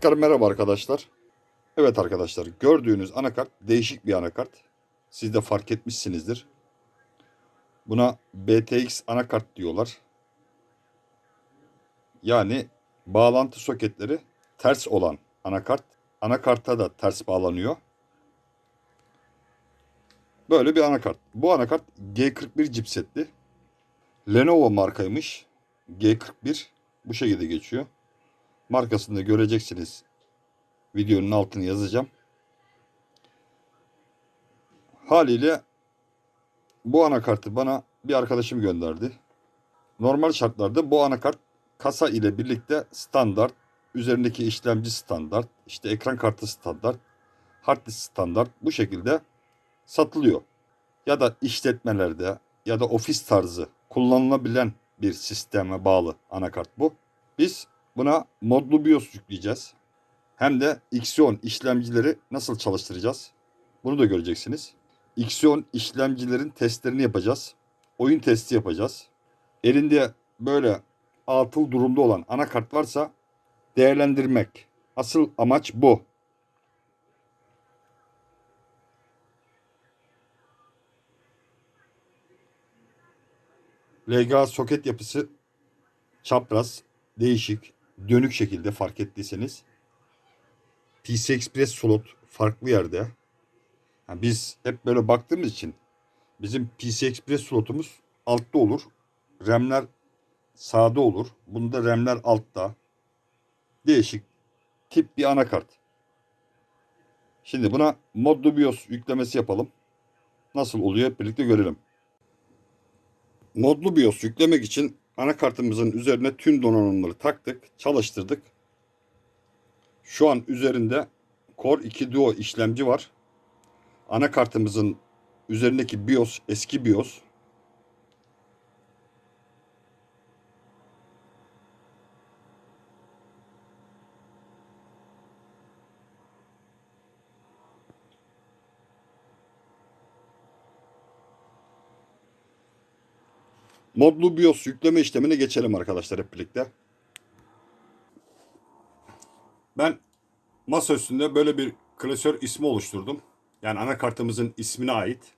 Tekrar merhaba arkadaşlar. Evet arkadaşlar gördüğünüz anakart değişik bir anakart. Siz de fark etmişsinizdir. Buna BTX anakart diyorlar. Yani bağlantı soketleri ters olan anakart. Anakarta da ters bağlanıyor. Böyle bir anakart. Bu anakart G41 chipsetli. Lenovo markaymış. G41 bu şekilde geçiyor. Markasını da göreceksiniz. Videonun altını yazacağım. Haliyle bu anakartı bana bir arkadaşım gönderdi. Normal şartlarda bu anakart kasa ile birlikte standart, üzerindeki işlemci standart, işte ekran kartı standart, hard disk standart bu şekilde satılıyor. Ya da işletmelerde ya da ofis tarzı kullanılabilen bir sisteme bağlı anakart bu. Biz buna modlu BIOS yükleyeceğiz. Hem de Xeon işlemcileri nasıl çalıştıracağız? Bunu da göreceksiniz. Xeon işlemcilerin testlerini yapacağız. Oyun testi yapacağız. Elinde böyle atıl durumda olan anakart varsa değerlendirmek. Asıl amaç bu. LGA soket yapısı çapraz, değişik, dönük şekilde fark ettiyseniz. PC Express slot farklı yerde. Yani biz hep böyle baktığımız için bizim PC Express slotumuz altta olur. RAM'ler sağda olur. Bunda RAM'ler altta. Değişik tip bir anakart. Şimdi buna modlu BIOS yüklemesi yapalım. Nasıl oluyor hep birlikte görelim. Modlu BIOS yüklemek için anakartımızın üzerine tüm donanımları taktık, çalıştırdık. Şu an üzerinde Core 2 Duo işlemci var. Anakartımızın üzerindeki BIOS eski BIOS. Modlu BIOS yükleme işlemine geçelim arkadaşlar hep birlikte. Ben masa üstünde böyle bir klasör ismi oluşturdum. Yani anakartımızın ismine ait.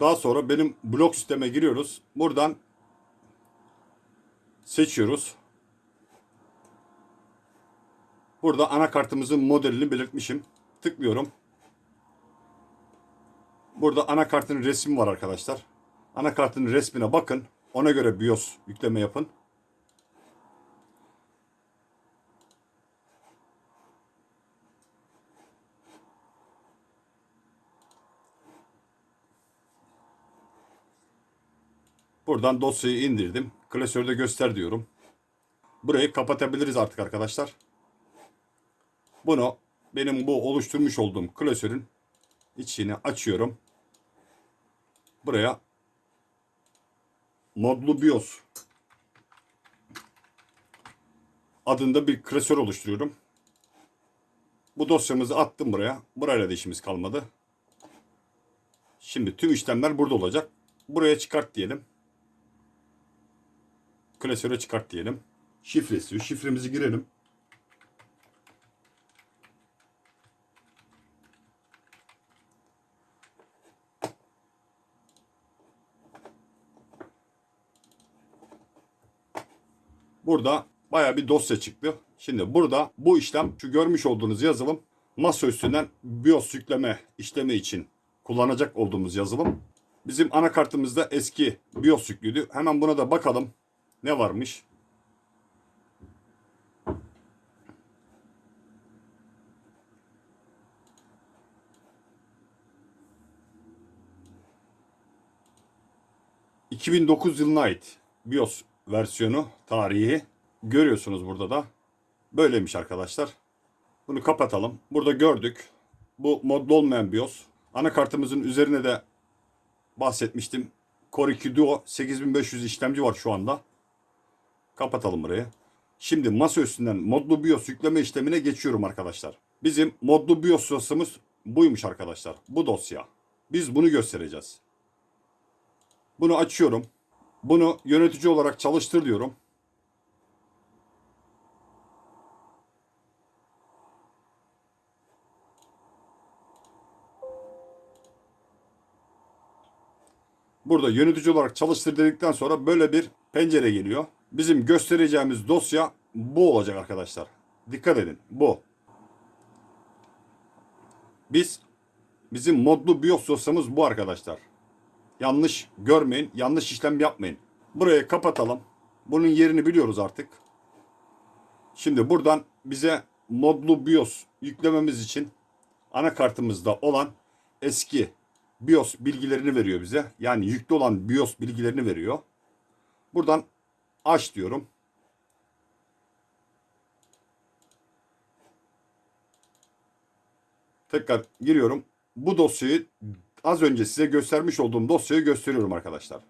Daha sonra benim blok sisteme giriyoruz. Buradan seçiyoruz. Burada anakartımızın modelini belirtmişim. Tıklıyorum. Burada anakartın resmi var arkadaşlar. Anakartın resmine bakın. Ona göre BIOS yükleme yapın. Buradan dosyayı indirdim. Klasörde göster diyorum. Burayı kapatabiliriz artık arkadaşlar. Bunu benim bu oluşturmuş olduğum klasörün içini açıyorum. Buraya modlu BIOS adında bir klasör oluşturuyorum. Bu dosyamızı attım buraya. Burayla da işimiz kalmadı. Şimdi tüm işlemler burada olacak. Buraya çıkart diyelim. Klasöre çıkart diyelim. Şifresi, şifremizi girelim. Burada baya bir dosya çıktı. Şimdi burada bu işlem şu görmüş olduğunuz yazılım masa üstünden BIOS yükleme işlemi için kullanacak olduğumuz yazılım. Bizim anakartımızda eski BIOS yüklüydü. Hemen buna da bakalım ne varmış. ...2009 yılına ait BIOS versiyonu, tarihi görüyorsunuz burada da. Böyleymiş arkadaşlar. Bunu kapatalım. Burada gördük. Bu modlu olmayan BIOS. Anakartımızın üzerine de bahsetmiştim. Core 2 Duo 8500 işlemci var şu anda. Kapatalım burayı. Şimdi masa üstünden modlu BIOS yükleme işlemine geçiyorum arkadaşlar. Bizim modlu BIOS dosyamız buymuş arkadaşlar. Bu dosya. Biz bunu göstereceğiz. Bunu açıyorum. Bunu yönetici olarak çalıştır diyorum. Burada yönetici olarak çalıştır dedikten sonra böyle bir pencere geliyor. Bizim göstereceğimiz dosya bu olacak arkadaşlar. Dikkat edin bu. Biz bizim modlu BIOS dosyamız bu arkadaşlar. Yanlış görmeyin, yanlış işlem yapmayın. Burayı kapatalım. Bunun yerini biliyoruz artık. Şimdi buradan bize modlu BIOS yüklememiz için anakartımızda olan eski BIOS bilgilerini veriyor bize. Yani yüklü olan BIOS bilgilerini veriyor. Buradan aç diyorum. Tekrar giriyorum. Bu dosyayı az önce size göstermiş olduğum dosyayı gösteriyorum arkadaşlar.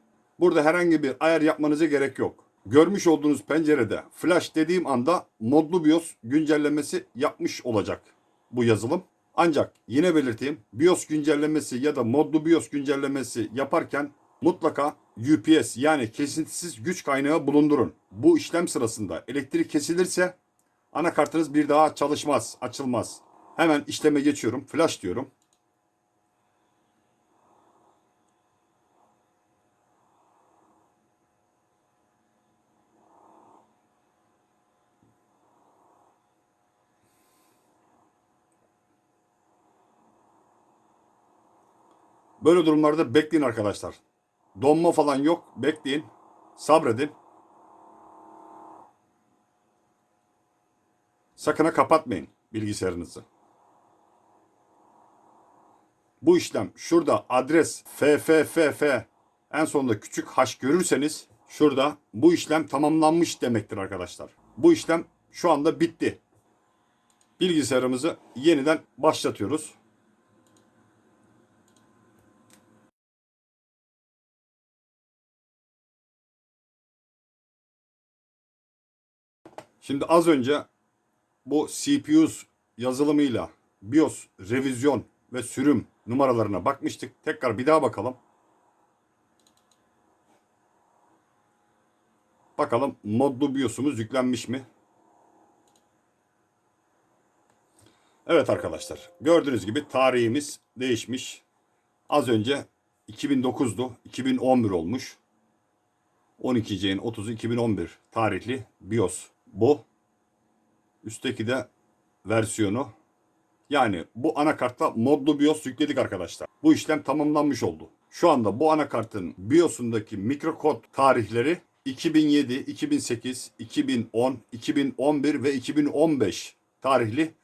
Burada herhangi bir ayar yapmanıza gerek yok. Görmüş olduğunuz pencerede flash dediğim anda modlu BIOS güncellemesi yapmış olacak bu yazılım. Ancak yine belirteyim BIOS güncellemesi ya da modlu BIOS güncellemesi yaparken mutlaka UPS yani kesintisiz güç kaynağı bulundurun. Bu işlem sırasında elektrik kesilirse anakartınız bir daha çalışmaz, açılmaz. Hemen işleme geçiyorum. Flash diyorum. Böyle durumlarda bekleyin arkadaşlar. Donma falan yok. Bekleyin. Sabredin. Sakın ha kapatmayın bilgisayarınızı. Bu işlem şurada adres FFFF en sonunda küçük h görürseniz şurada bu işlem tamamlanmış demektir arkadaşlar. Bu işlem şu anda bitti. Bilgisayarımızı yeniden başlatıyoruz. Şimdi az önce bu CPU yazılımıyla BIOS revizyon ve sürüm numaralarına bakmıştık. Tekrar bir daha bakalım. Bakalım modlu BIOS'umuz yüklenmiş mi? Evet arkadaşlar gördüğünüz gibi tarihimiz değişmiş. Az önce 2009'du 2011 olmuş. 12 C'nin 30'u 2011 tarihli BIOS bu. Üstteki de versiyonu. Yani bu anakartta modlu BIOS yükledik arkadaşlar. Bu işlem tamamlanmış oldu. Şu anda bu anakartın BIOS'undaki mikrokod tarihleri 2007, 2008, 2010, 2011 ve 2015 tarihli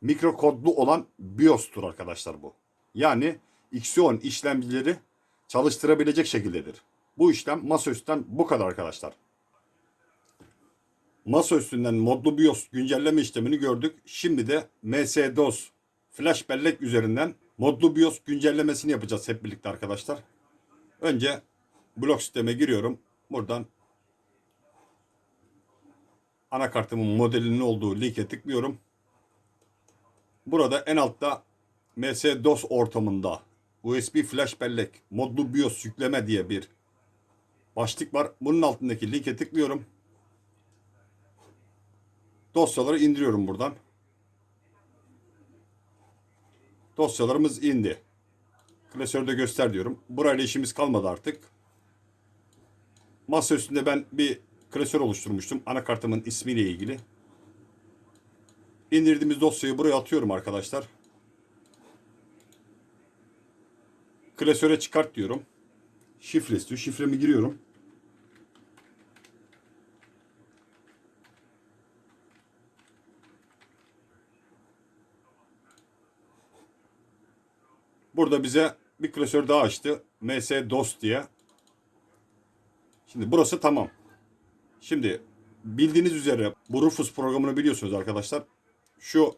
mikrokodlu olan BIOS'tur arkadaşlar bu. Yani Xeon işlemcileri çalıştırabilecek şekildedir. Bu işlem masaüstten bu kadar arkadaşlar. Masa üstünden modlu BIOS güncelleme işlemini gördük. Şimdi de MS-DOS flash bellek üzerinden modlu BIOS güncellemesini yapacağız hep birlikte arkadaşlar. Önce blok sisteme giriyorum. Buradan anakartımın modelinin olduğu linke tıklıyorum. Burada en altta MS-DOS ortamında USB flash bellek modlu BIOS yükleme diye bir başlık var. Bunun altındaki linke tıklıyorum. Dosyaları indiriyorum buradan. Dosyalarımız indi. Klasörde göster diyorum. Burayla işimiz kalmadı artık. Masa üstünde ben bir klasör oluşturmuştum. Anakartımın ismiyle ilgili. İndirdiğimiz dosyayı buraya atıyorum arkadaşlar. Klasöre çıkart diyorum. Şifre istiyor. Şifremi giriyorum. Burada bize bir klasör daha açtı. MS-DOS diye. Şimdi burası tamam. Şimdi bildiğiniz üzere bu Rufus programını biliyorsunuz arkadaşlar. Şu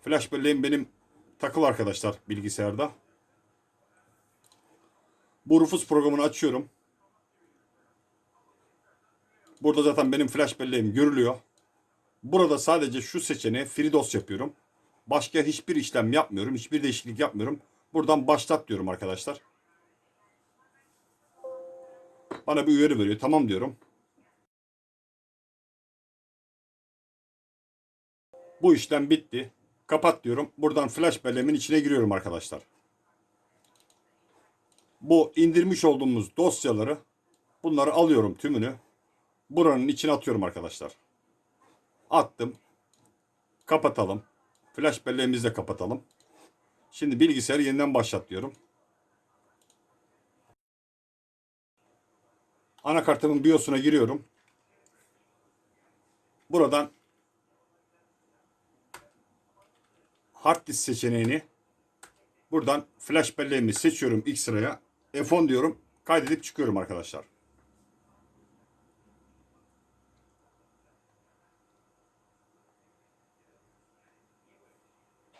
flash belleğim benim takılı arkadaşlar bilgisayarda. Bu Rufus programını açıyorum. Burada zaten benim flash belleğim görülüyor. Burada sadece şu seçeneği FreeDOS yapıyorum. Başka hiçbir işlem yapmıyorum. Hiçbir değişiklik yapmıyorum. Buradan başlat diyorum arkadaşlar. Bana bir uyarı veriyor. Tamam diyorum. Bu işlem bitti. Kapat diyorum. Buradan flash belleğimin içine giriyorum arkadaşlar. Bu indirmiş olduğumuz dosyaları bunları alıyorum tümünü. Buranın içine atıyorum arkadaşlar. Attım. Kapatalım. Flash belleğimizi de kapatalım. Şimdi bilgisayarı yeniden başlat diyorum. Anakartımın BIOS'una giriyorum. Buradan hard disk seçeneğini buradan flash belleğimi seçiyorum ilk sıraya. F10 diyorum. Kaydedip çıkıyorum arkadaşlar.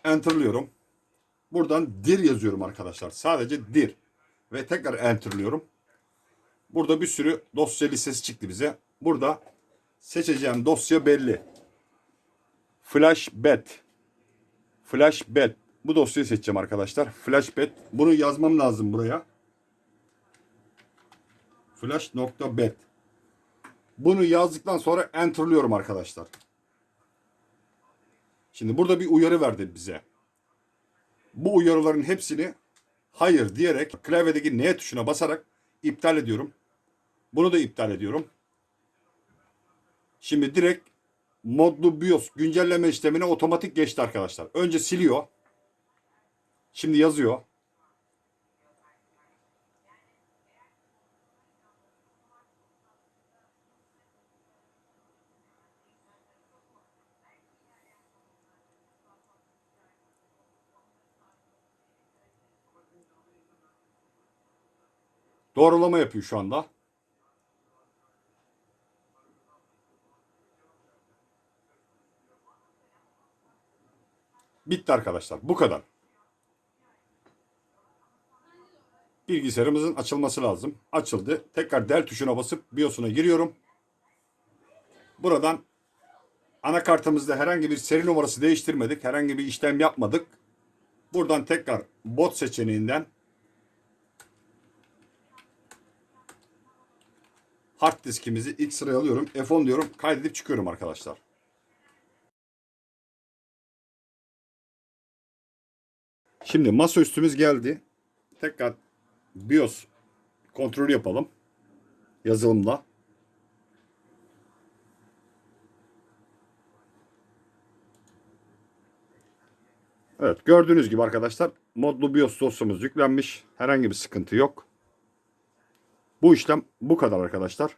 Enter'lıyorum. Buradan dir yazıyorum arkadaşlar. Sadece dir. Ve tekrar enter'lıyorum. Burada bir sürü dosya listesi çıktı bize. Burada seçeceğim dosya belli. Flashbet. Flashbet. Bu dosyayı seçeceğim arkadaşlar. Flashbet. Bunu yazmam lazım buraya. Flash.bet. Bunu yazdıktan sonra enter'lıyorum arkadaşlar. Şimdi burada bir uyarı verdi bize. Bu uyarıların hepsini hayır diyerek klavyedeki N tuşuna basarak iptal ediyorum. Bunu da iptal ediyorum. Şimdi direkt modlu BIOS güncelleme işlemine otomatik geçti arkadaşlar. Önce siliyor. Şimdi yazıyor. Doğrulama yapıyor şu anda. Bitti arkadaşlar. Bu kadar. Bilgisayarımızın açılması lazım. Açıldı. Tekrar del tuşuna basıp BIOS'una giriyorum. Buradan anakartımızda herhangi bir seri numarası değiştirmedik. Herhangi bir işlem yapmadık. Buradan tekrar bot seçeneğinden hard diskimizi ilk sıraya alıyorum. F10 diyorum. Kaydedip çıkıyorum arkadaşlar. Şimdi masaüstümüz geldi. Tekrar BIOS kontrolü yapalım. Yazılımla. Evet gördüğünüz gibi arkadaşlar modlu BIOS dosyamız yüklenmiş. Herhangi bir sıkıntı yok. Bu işlem bu kadar arkadaşlar.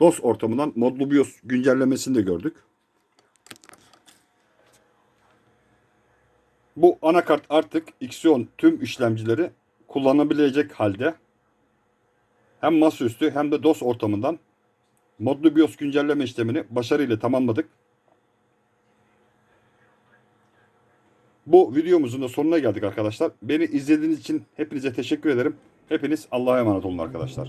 DOS ortamından modlu BIOS güncellemesini de gördük. Bu anakart artık Xeon tüm işlemcileri kullanabilecek halde. Hem masaüstü hem de DOS ortamından modlu BIOS güncelleme işlemini başarıyla tamamladık. Bu videomuzun da sonuna geldik arkadaşlar. Beni izlediğiniz için hepinize teşekkür ederim. Hepiniz Allah'a emanet olun arkadaşlar.